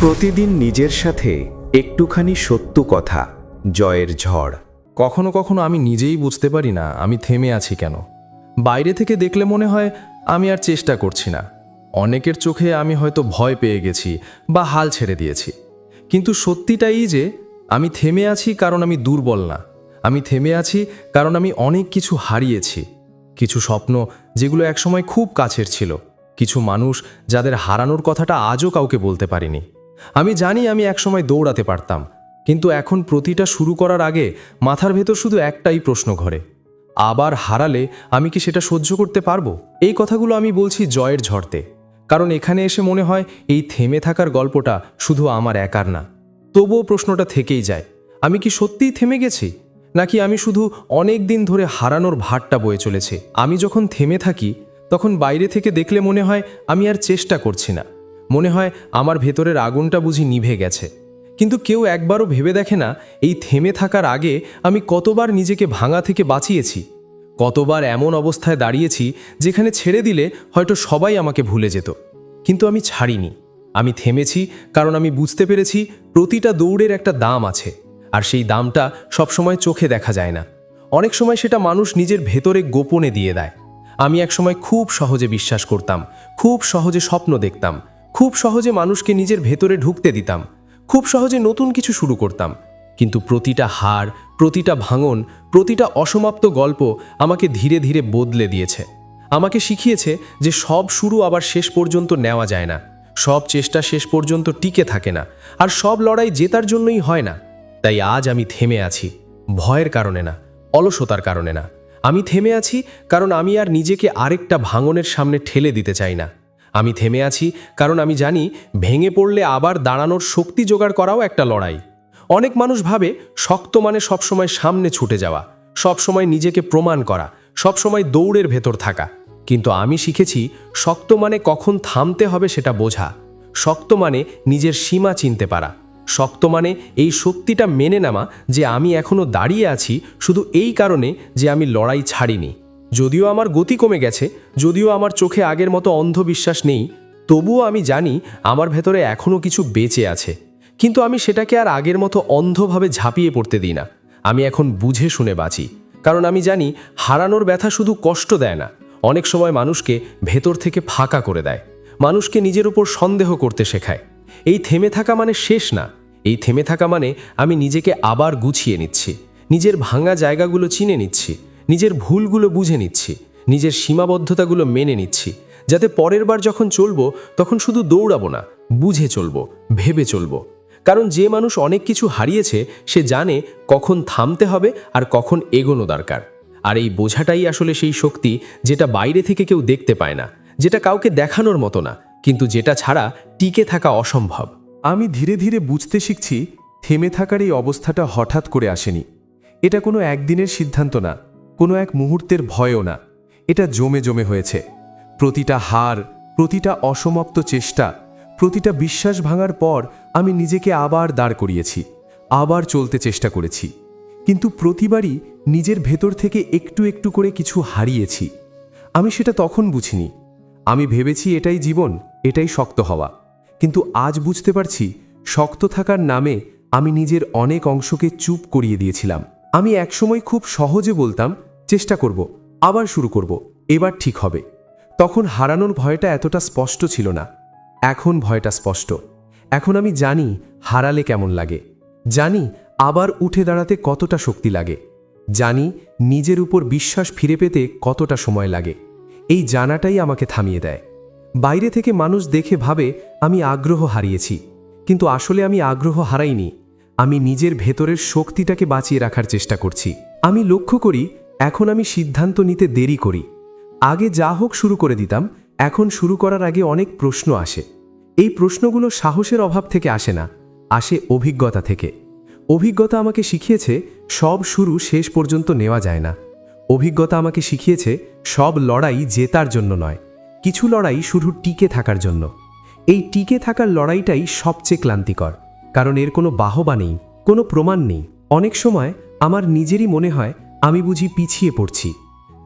প্রতিদিন নিজের সাথে একটুখানি সত্য কথা, জয়ের ঝড়। কখনো কখনো আমি নিজেই বুঝতে পারি না আমি থেমে আছি কেন। বাইরে থেকে দেখলে মনে হয় আমি আর চেষ্টা করছি না। অনেকের চোখে আমি হয়তো ভয় পেয়ে গেছি বা হাল ছেড়ে দিয়েছি। কিন্তু সত্যিটাই যে, আমি থেমে আছি কারণ আমি দুর্বল না। আমি থেমে আছি কারণ আমি অনেক কিছু হারিয়েছি। কিছু স্বপ্ন যেগুলো একসময় খুব কাছের ছিল। কিছু মানুষ যাদের হারানোর কথাটা আজও কাউকে বলতে পারিনি। আমি জানি আমি একসময় দৌড়াতে পারতাম, কিন্তু এখন প্রতিটা শুরু করার আগে মাথার ভেতর শুধু একটাই প্রশ্ন ঘরে, আবার হারালে আমি কি সেটা সহ্য করতে পারব? এই কথাগুলো আমি বলছি জয়ের ঝড়তে, কারণ এখানে এসে মনে হয় এই থেমে থাকার গল্পটা শুধু আমার একার না। তবুও প্রশ্নটা থেকেই যায়, আমি কি সত্যিই থেমে গেছি? নাকি আমি শুধু অনেক দিন ধরে হারানোর ভারটা বয়ে চলেছে? আমি যখন থেমে থাকি, তখন বাইরে থেকে দেখলে মনে হয় আমি আর চেষ্টা করছি না। মনে হয় আমার ভেতরের আগুনটা বুঝি নিভে গেছে। কিন্তু কেউ একবারও ভেবে দেখে না এই থেমে থাকার আগে আমি কতবার নিজেকে ভাঙা থেকে বাঁচিয়েছি। কতবার এমন অবস্থায় দাঁড়িয়েছি যেখানে ছেড়ে দিলে হয়তো সবাই আমাকে ভুলে যেত। কিন্তু আমি ছাড়িনি। আমি থেমেছি কারণ আমি বুঝতে পেরেছি প্রতিটা দৌড়ের একটা দাম আছে। আর সেই দামটা সবসময় চোখে দেখা যায় না। অনেক সময় সেটা মানুষ নিজের ভেতরে গোপনে দিয়ে দেয়। আমি একসময় খুব সহজে বিশ্বাস করতাম, খুব সহজে স্বপ্ন দেখতাম খুব সহজে মানুষকে নিজের ভেতরে ঢুকতে দিতাম। খুব সহজে নতুন কিছু শুরু করতাম। কিন্তু প্রতিটা হার, প্রতিটা ভাঙন, প্রতিটা অসমাপ্ত গল্প আমাকে ধীরে ধীরে বদলে দিয়েছে। আমাকে শিখিয়েছে যে সব শুরু আবার শেষ পর্যন্ত নেওয়া যায় না। সব চেষ্টা শেষ পর্যন্ত টিকে থাকে না। আর সব লড়াই জেতার জন্যই হয় না। তাই আজ আমি থেমে আছি, ভয়ের কারণে না, অলসতার কারণে না। আমি থেমে আছি কারণ আমি আর নিজেকে আরেকটা ভাঙনের সামনে ঠেলে দিতে চাই না। আমি থেমে আছি, কারণ আমি জানি ভেঙে পড়লে আবার দাঁড়ানোর শক্তি জোগাড় করাও একটা লড়াই। অনেক মানুষ ভাবে শক্ত মানে সবসময় সামনে ছুটে যাওয়া, সবসময় নিজেকে প্রমাণ করা, সবসময় দৌড়ের ভেতর থাকা। কিন্তু আমি শিখেছি শক্ত মানে কখন থামতে হবে সেটা বোঝা। শক্ত মানে নিজের সীমা চিনতে পারা। শক্ত মানে এই শক্তিটা মেনে নেওয়া যে আমি এখনও দাঁড়িয়ে আছি, শুধু এই কারণে যে আমি লড়াই ছাড়িনি। যদিও আমার গতি কমে গেছে, যদিও আমার চোখে আগের মতো অন্ধবিশ্বাস নেই, তবুও আমি জানি আমার ভেতরে এখনও কিছু বেঁচে আছে। কিন্তু আমি সেটাকে আর আগের মতো অন্ধভাবে ঝাঁপিয়ে পড়তে দিই না। আমি এখন বুঝে শুনে বাঁচি। কারণ আমি জানি হারানোর ব্যথা শুধু কষ্ট দেয় না, অনেক সময় মানুষকে ভেতর থেকে ফাঁকা করে দেয়। মানুষকে নিজের উপর সন্দেহ করতে শেখায়। এই থেমে থাকা মানে শেষ না, এই থেমে থাকা মানে আমি নিজেকে আবার গুছিয়ে নিচ্ছি, নিজের ভাঙা জায়গাগুলো চিনে নিচ্ছি। নিজের ভুলগুলো বুঝে নিচ্ছি, নিজের সীমাবদ্ধতাগুলো মেনে নিচ্ছি, যাতে পরের বার যখন চলবো, তখন শুধু দৌড়াবো না, বুঝে চলবো, ভেবে চলবো। কারণ যে মানুষ অনেক কিছু হারিয়েছে, সে জানে কখন থামতে হবে আর কখন এগোনো দরকার। আর এই বোঝাটাই আসলে সেই শক্তি যেটা বাইরে থেকে কেউ দেখতে পায় না, যেটা কাউকে দেখানোর মতো না, কিন্তু যেটা ছাড়া টিকে থাকা অসম্ভব। আমি ধীরে ধীরে বুঝতে শিখছি, থেমে থাকার এই অবস্থাটা হঠাৎ করে আসেনি। এটা কোনো একদিনের সিদ্ধান্ত না। কোনো এক মুহূর্তের ভয়ও না। এটা জমে জমে হয়েছে। প্রতিটা হার, প্রতিটা অসমাপ্ত চেষ্টা, প্রতিটা বিশ্বাস ভাঙার পর আমি নিজেকে আবার দাঁড় করিয়েছি, আবার চলতে চেষ্টা করেছি। কিন্তু প্রতিবারই নিজের ভেতর থেকে একটু একটু করে কিছু হারিয়েছি। আমি সেটা তখন বুঝিনি। আমি ভেবেছি এটাই জীবন, এটাই শক্ত হওয়া। কিন্তু আজ বুঝতে পারছি, শক্ত থাকার নামে আমি নিজের অনেক অংশকে চুপ করিয়ে দিয়েছিলাম। আমি একসময় খুব সহজে বলতাম চেষ্টা করব, আবার শুরু করব, এবার ঠিক হবে। তখন হারানোর ভয়টা এতটা স্পষ্ট ছিল না। এখন ভয়টা স্পষ্ট। এখন আমি জানি হারালে কেমন লাগে। জানি আবার উঠে দাঁড়াতে কতটা শক্তি লাগে। জানি নিজের উপর বিশ্বাস ফিরে পেতে কতটা সময় লাগে। এই জানাটাই আমাকে থামিয়ে দেয়। বাইরে থেকে মানুষ দেখে ভাবে আমি আগ্রহ হারিয়েছি। কিন্তু আসলে আমি আগ্রহ হারাইনি। আমি নিজের ভেতরের শক্তিটাকে বাঁচিয়ে রাখার চেষ্টা করছি। আমি লক্ষ্য করি এখন আমি সিদ্ধান্ত নিতে দেরি করি। আগে যা হোক শুরু করে দিতাম, এখন শুরু করার আগে অনেক প্রশ্ন আসে। এই প্রশ্নগুলো সাহসের অভাব থেকে আসে না, আসে অভিজ্ঞতা থেকে। অভিজ্ঞতা আমাকে শিখিয়েছে, সব শুরু শেষ পর্যন্ত নেওয়া যায় না। অভিজ্ঞতা আমাকে শিখিয়েছে, সব লড়াই জেতার জন্য নয়, কিছু লড়াই শুধু টিকে থাকার জন্য। এই টিকে থাকার লড়াইটাই সবচেয়ে ক্লান্তিকর, কারণ এর কোনো বাহবা নেই, কোনো প্রমাণ নেই। অনেক সময় আমার নিজেরই মনে হয় আমি বুঝি পিছিয়ে পড়ছি।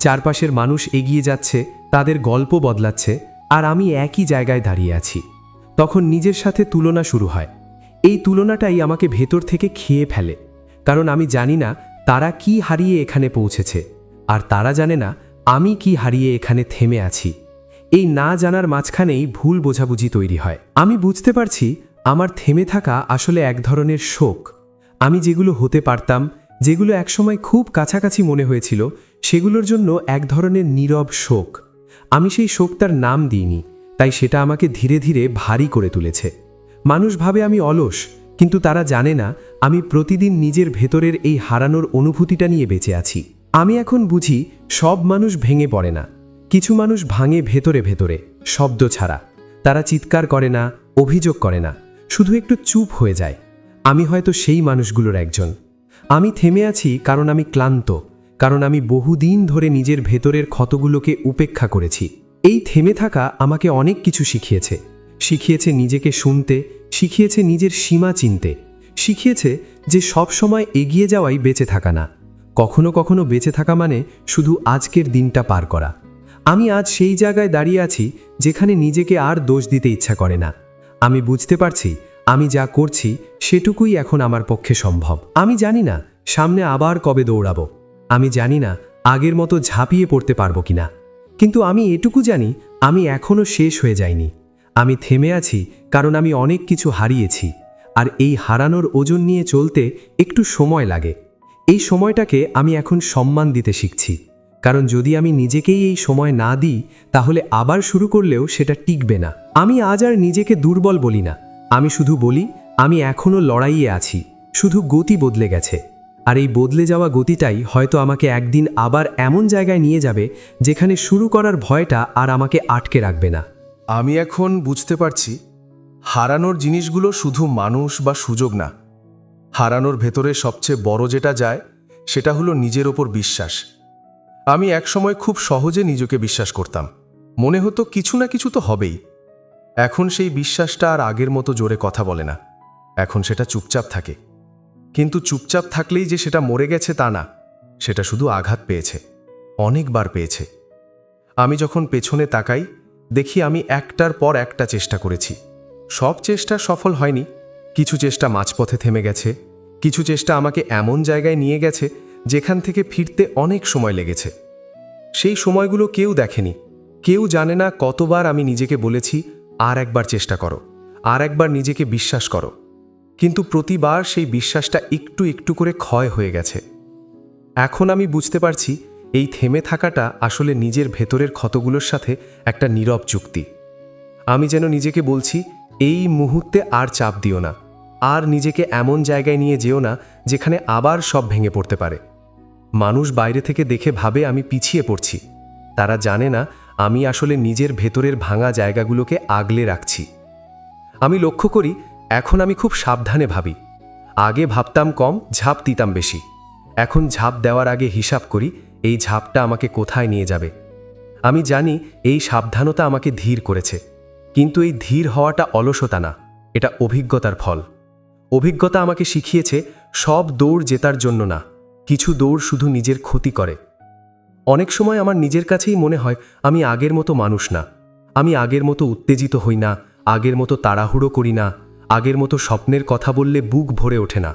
চারপাশের মানুষ এগিয়ে যাচ্ছে, তাদের গল্প বদলাচ্ছে, আর আমি একই জায়গায় দাঁড়িয়ে আছি। তখন নিজের সাথে তুলনা শুরু হয়। এই তুলনাটাই আমাকে ভেতর থেকে খেয়ে ফেলে। কারণ আমি জানি না তারা কি হারিয়ে এখানে পৌঁছেছে, আর তারা জানে না আমি কি হারিয়ে এখানে থেমে আছি। এই না জানার মাঝখানেই ভুল বোঝাবুঝি তৈরি হয়। আমি বুঝতে পারছি আমার থেমে থাকা আসলে এক ধরনের শোক। আমি যেগুলো হতে পারতাম যেগুলো একসময় খুব কাছাকাছি মনে হয়েছিল, সেগুলোর জন্য এক ধরনের নীরব শোক। আমি সেই শোকটার নাম দিইনি, তাই সেটা আমাকে ধীরে ধীরে ভারী করে তুলেছে। মানুষ ভাবে আমি অলস, কিন্তু তারা জানে না আমি প্রতিদিন নিজের ভেতরের এই হারানোর অনুভূতিটা নিয়ে বেঁচে আছি। আমি এখন বুঝি সব মানুষ ভেঙে পড়ে না। কিছু মানুষ ভাঙে ভেতরে ভেতরে, শব্দ ছাড়া। তারা চিৎকার করে না, অভিযোগ করে না, শুধু একটু চুপ হয়ে যায়। আমি হয়তো সেই মানুষগুলোর একজন। আমি থেমে আছি কারণ আমি ক্লান্ত, কারণ আমি বহুদিন ধরে নিজের ভেতরের ক্ষতগুলোকে উপেক্ষা করেছি। এই থেমে থাকা আমাকে অনেক কিছু শিখিয়েছে। শিখিয়েছে নিজেকে শুনতে, শিখিয়েছে নিজের সীমা চিনতে, শিখিয়েছে যে সব সময় এগিয়ে যাওয়াই বেঁচে থাকা না। কখনো কখনো বেঁচে থাকা মানে শুধু আজকের দিনটা পার করা। আমি আজ সেই জায়গায় দাঁড়িয়ে আছি যেখানে নিজেকে আর দোষ দিতে ইচ্ছা করে না। আমি বুঝতে পারছি আমি যা করছি, সেটুকুই এখন আমার পক্ষে সম্ভব। আমি জানি না সামনে আবার কবে দৌড়াবো। আমি জানি না আগের মতো ঝাঁপিয়ে পড়তে পারব কিনা কিন্তু আমি এটুকু জানি, আমি এখনও শেষ হয়ে যাইনি। আমি থেমে আছি, কারণ আমি অনেক কিছু হারিয়েছি। আর এই হারানোর ওজন নিয়ে চলতে একটু সময় লাগে। এই সময়টাকে আমি এখন সম্মান দিতে শিখছি। কারণ যদি আমি নিজেকেই এই সময় না দিই, তাহলে আবার শুরু করলেও সেটা টিকবে না। আমি আজ আর নিজেকে দুর্বল বলি না। আমি শুধু বলি, আমি এখনও লড়াইয়ে আছি। শুধু গতি বদলে গেছে। আর এই বদলে যাওয়া গতিটাই হয়তো আমাকে একদিন আবার এমন জায়গায় নিয়ে যাবে, যেখানে শুরু করার ভয়টা আর আমাকে আটকে রাখবে না। আমি এখন বুঝতে পারছি, হারানোর জিনিসগুলো শুধু মানুষ বা সুযোগ না। হারানোর ভেতরে সবচেয়ে বড় যেটা যায়, সেটা হলো নিজের ওপর বিশ্বাস। আমি একসময় খুব সহজে নিজেকে বিশ্বাস করতাম। মনে হতো কিছু না কিছু তো হবেই। এখন সেই বিশ্বাসটা আর আগের মতো জোরে কথা বলে না। এখন সেটা চুপচাপ থাকে। কিন্তু চুপচাপ থাকলেই যে সেটা মরে গেছে তা না, সেটা শুধু আঘাত পেয়েছে, অনেকবার পেয়েছে। আমি যখন পেছনে তাকাই, দেখি আমি একটার পর একটা চেষ্টা করেছি। সব চেষ্টা সফল হয়নি, কিছু চেষ্টা মাঝপথে থেমে গেছে, কিছু চেষ্টা আমাকে এমন জায়গায় নিয়ে গেছে, যেখান থেকে ফিরতে অনেক সময় লেগেছে। সেই সময়গুলো কেউ দেখেনি, কেউ জানে না কতবার আমি নিজেকে বলেছি আর একবার চেষ্টা করো, আর একবার নিজেকে বিশ্বাস করো। কিন্তু প্রতিবার সেই বিশ্বাসটা একটু একটু করে ক্ষয় হয়ে গেছে। এখন আমি বুঝতে পারছি এই থেমে থাকাটা আসলে নিজের ভেতরের ক্ষতগুলোর সাথে একটা নীরব চুক্তি আমি যেন নিজেকে বলছি, এই মুহূর্তে আর চাপ দিও না, আর নিজেকে এমন জায়গায় নিয়ে যেও না যেখানে আবার সব ভেঙে পড়তে পারে। মানুষ বাইরে থেকে দেখে ভাবে আমি পিছিয়ে পড়ছি। তারা জানে না আমি আসলে নিজের ভেতরের ভাঙা জায়গাগুলোকে আগলে রাখছি। আমি লক্ষ্য করি, এখন আমি খুব সাবধানে ভাবি। আগে ভাবতাম কম, ঝাঁপ দিতাম বেশি। এখন ঝাঁপ দেওয়ার আগে হিসাব করি, এই ঝাঁপটা আমাকে কোথায় নিয়ে যাবে। আমি জানি, এই সাবধানতা আমাকে ধীর করেছে। কিন্তু এই ধীর হওয়াটা অলসতা না, এটা অভিজ্ঞতার ফল। অভিজ্ঞতা আমাকে শিখিয়েছে, সব দৌড় জেতার জন্য না, কিছু দৌড় শুধু নিজের ক্ষতি করে। অনেক সময় আমার নিজের কাছেই মনে হয়, আমি আগের মতো মানুষ না। আমি আগের মতো উত্তেজিত হই না, আগের মতো তাড়াহুড়ো করি না, আগের মতো স্বপ্নের কথা বললে বুক ভরে ওঠে না।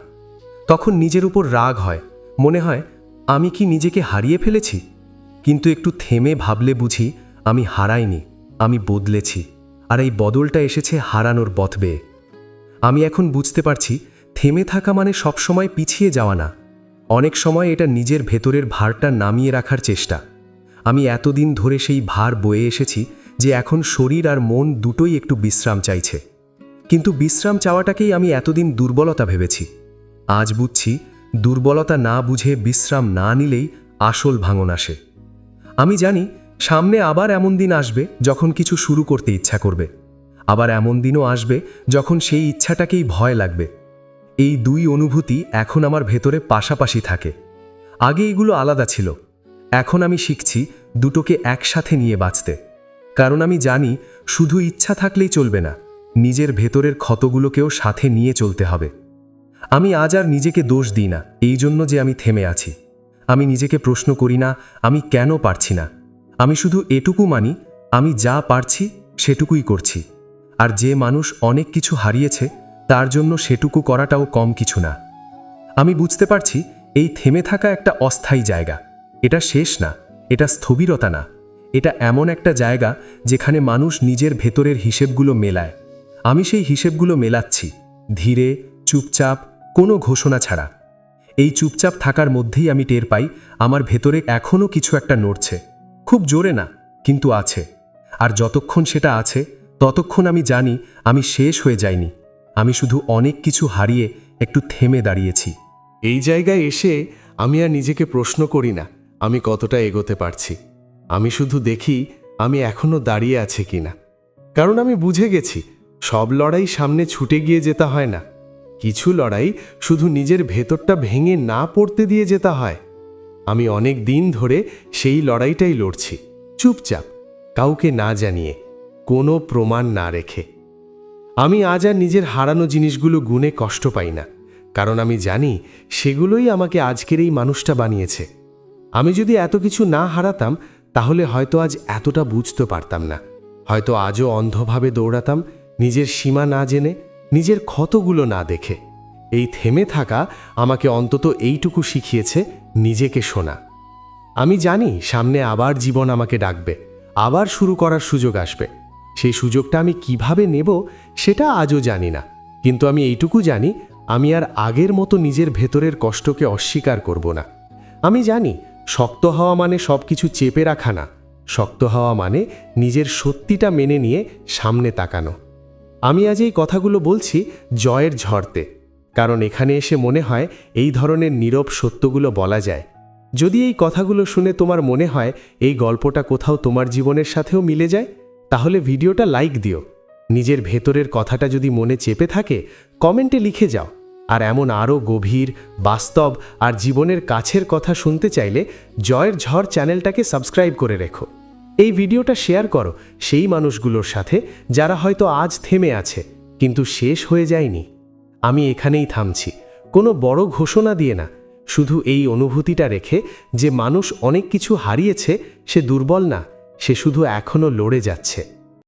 তখন নিজের উপর রাগ হয়, মনে হয়, আমি কি নিজেকে হারিয়ে ফেলেছি? কিন্তু একটু থেমে ভাবলে বুঝি, আমি হারাইনি, আমি বদলেছি, আর এই বদলটা এসেছে হারানোর পথ বেয়ে আমি এখন বুঝতে পারছি, থেমে থাকা মানে সবসময় পিছিয়ে যাওয়া না। অনেক সময় এটা নিজের ভেতরের ভারটা নামিয়ে রাখার চেষ্টা। আমি এতদিন ধরে সেই ভার বয়ে এসেছি যে এখন শরীর আর মন দুটোই একটু বিশ্রাম চাইছে। কিন্তু বিশ্রাম চাওয়াটাকেই আমি এতদিন দুর্বলতা ভেবেছি। আজ বুঝছি দুর্বলতা না বুঝে বিশ্রাম না নিলেই আসল ভাঙন আসে। আমি জানি সামনে আবার এমন দিন আসবে যখন কিছু শুরু করতে ইচ্ছা করবে। আবার এমন দিনও আসবে যখন সেই ইচ্ছাটাকেই ভয় লাগবে। এই দুই অনুভূতি এখন আমার ভেতরে পাশাপাশি থাকে। আগে এগুলো আলাদা ছিল। এখন আমি শিখছি দুটোকে একসাথে নিয়ে বাঁচতে। কারণ আমি জানি শুধু ইচ্ছা থাকলেই চলবে না, নিজের ভেতরের ক্ষতগুলোকেও সাথে নিয়ে চলতে হবে। আমি আজ আর নিজেকে দোষ দিই না, এই জন্য যে আমি থেমে আছি। আমি নিজেকে প্রশ্ন করি না, আমি কেন পারছি না? আমি শুধু এটুকু মানি, আমি যা পারছি সেটুকুই করছি। আর যে মানুষ অনেক কিছু হারিয়েছে তার জন্য সেটুকু করাটাও কম কিছু না। আমি বুঝতে পারছি, এই থেমে থাকা একটা অস্থায়ী জায়গা। এটা শেষ না, এটা স্থবিরতা না। এটা এমন একটা জায়গা যেখানে মানুষ নিজের ভেতরের হিসেবগুলো মেলায়। আমি সেই হিসেবগুলো মেলাচ্ছি, ধীরে, চুপচাপ, কোনো ঘোষণা ছাড়া। এই চুপচাপ থাকার মধ্যেই আমি টের পাই, আমার ভেতরে এখনও কিছু একটা নড়ছে। খুব জোরে না, কিন্তু আছে। আর যতক্ষণ সেটা আছে, ততক্ষণ আমি জানি আমি শেষ হয়ে যাইনি। আমি শুধু অনেক কিছু হারিয়ে একটু থেমে দাঁড়িয়েছি। এই জায়গায় এসে আমি আর নিজেকে প্রশ্ন করি না, আমি কতটা এগোতে পারছি। আমি শুধু দেখি আমি এখনও দাঁড়িয়ে আছি কিনা কারণ আমি বুঝে গেছি, সব লড়াই সামনে ছুটে গিয়ে যেতে হয় না। কিছু লড়াই শুধু নিজের ভেতরটা ভেঙে না পড়তে দিয়ে যেতে হয়। আমি অনেক দিন ধরে সেই লড়াইটাই লড়ছি, চুপচাপ, কাউকে না জানিয়ে, কোনো প্রমাণ না রেখে। আমি আজ আর নিজের হারানো জিনিসগুলো গুণে কষ্ট পাই না, কারণ আমি জানি সেগুলোই আমাকে আজকের এই মানুষটা বানিয়েছে। আমি যদি এত কিছু না হারাতাম, তাহলে হয়তো আজ এতটা বুঝতে পারতাম না। হয়তো আজও অন্ধভাবে দৌড়াতাম, নিজের সীমা না জেনে, নিজের ক্ষতগুলো না দেখে। এই থেমে থাকা আমাকে অন্তত এইটুকু শিখিয়েছে নিজেকে শোনা। আমি জানি সামনে আবার জীবন আমাকে ডাকবে, আবার শুরু করার সুযোগ আসবে। সেই সুযোগটা আমি কীভাবে নেব সেটা আজও জানি না। কিন্তু আমি এইটুকু জানি, আমি আর আগের মতো নিজের ভেতরের কষ্টকে অস্বীকার করব না। আমি জানি, শক্ত হওয়া মানে সব কিছু চেপে রাখা না। শক্ত হওয়া মানে নিজের সত্যিটা মেনে নিয়ে সামনে তাকানো। আমি আজ এই কথাগুলো বলছি জয়ের ঝড়তে, কারণ এখানে এসে মনে হয় এই ধরনের নীরব সত্যগুলো বলা যায়। যদি এই কথাগুলো শুনে তোমার মনে হয় এই গল্পটা কোথাও তোমার জীবনের সাথেও মিলে যায় তাহলে ভিডিওটা লাইক দিও। নিজের ভেতরের কথাটা যদি মনে চেপে থাকে, কমেন্টে লিখে যাও। আর এমন আরও গভীর, বাস্তব আর জীবনের কাছের কথা শুনতে চাইলে জয়ের ঝড় চ্যানেলটাকে সাবস্ক্রাইব করে রেখো। এই ভিডিওটা শেয়ার করো সেই মানুষগুলোর সাথে যারা হয়তো আজ থেমে আছে, কিন্তু শেষ হয়ে যায়নি। আমি এখানেই থামছি। কোনো বড় ঘোষণা দিয়ে না। শুধু এই অনুভূতিটা রেখে যে মানুষ অনেক কিছু হারিয়েছে, সে দুর্বল না। সে শুধু এখনও লড়ে যাচ্ছে।